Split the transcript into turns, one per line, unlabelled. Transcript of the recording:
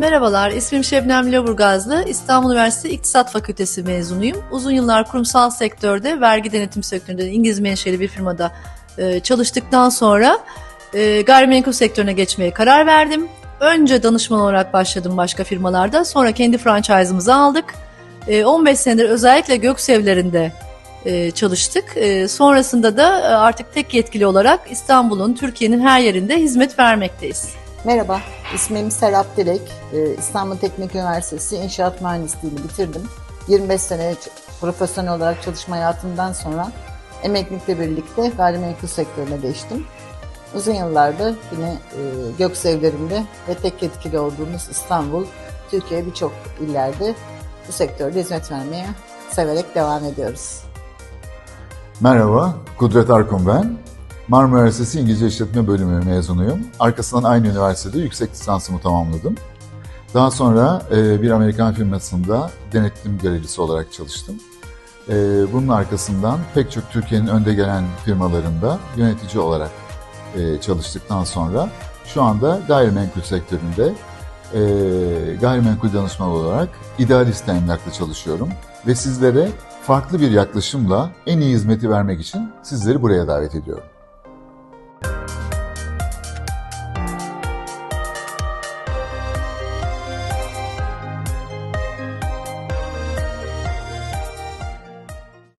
Merhabalar, ismim Şebnem Laburgazlı. İstanbul Üniversitesi İktisat Fakültesi mezunuyum. Uzun yıllar kurumsal sektörde, vergi denetim sektöründe İngiliz menşeli bir firmada e, çalıştıktan sonra e, gayrimenkul sektörüne geçmeye karar verdim. Önce danışman olarak başladım başka firmalarda, sonra kendi franchise'ımızı aldık. E, 15 senedir özellikle göksevlerinde e, çalıştık. E, sonrasında da e, artık tek yetkili olarak İstanbul'un, Türkiye'nin her yerinde hizmet vermekteyiz.
Merhaba, ismim Serap Dilek. Ee, İstanbul Teknik Üniversitesi İnşaat Mühendisliğini bitirdim. 25 sene profesyonel olarak çalışma hayatımdan sonra emeklilikle birlikte gayrimenkul sektörüne geçtim. Uzun yıllardır yine e, göksevlerimde ve tek yetkili olduğumuz İstanbul, Türkiye birçok illerde bu sektörde hizmet vermeye severek devam ediyoruz.
Merhaba, Kudret Arkun ben. Marmara Üniversitesi İngilizce İşletme Bölümü mezunuyum. Arkasından aynı üniversitede yüksek lisansımı tamamladım. Daha sonra e, bir Amerikan firmasında denetim görevlisi olarak çalıştım. E, bunun arkasından pek çok Türkiye'nin önde gelen firmalarında yönetici olarak e, çalıştıktan sonra şu anda gayrimenkul sektöründe gayrimenkul danışman olarak idealist emlakta çalışıyorum ve sizlere farklı bir yaklaşımla en iyi hizmeti vermek için sizleri buraya davet ediyorum.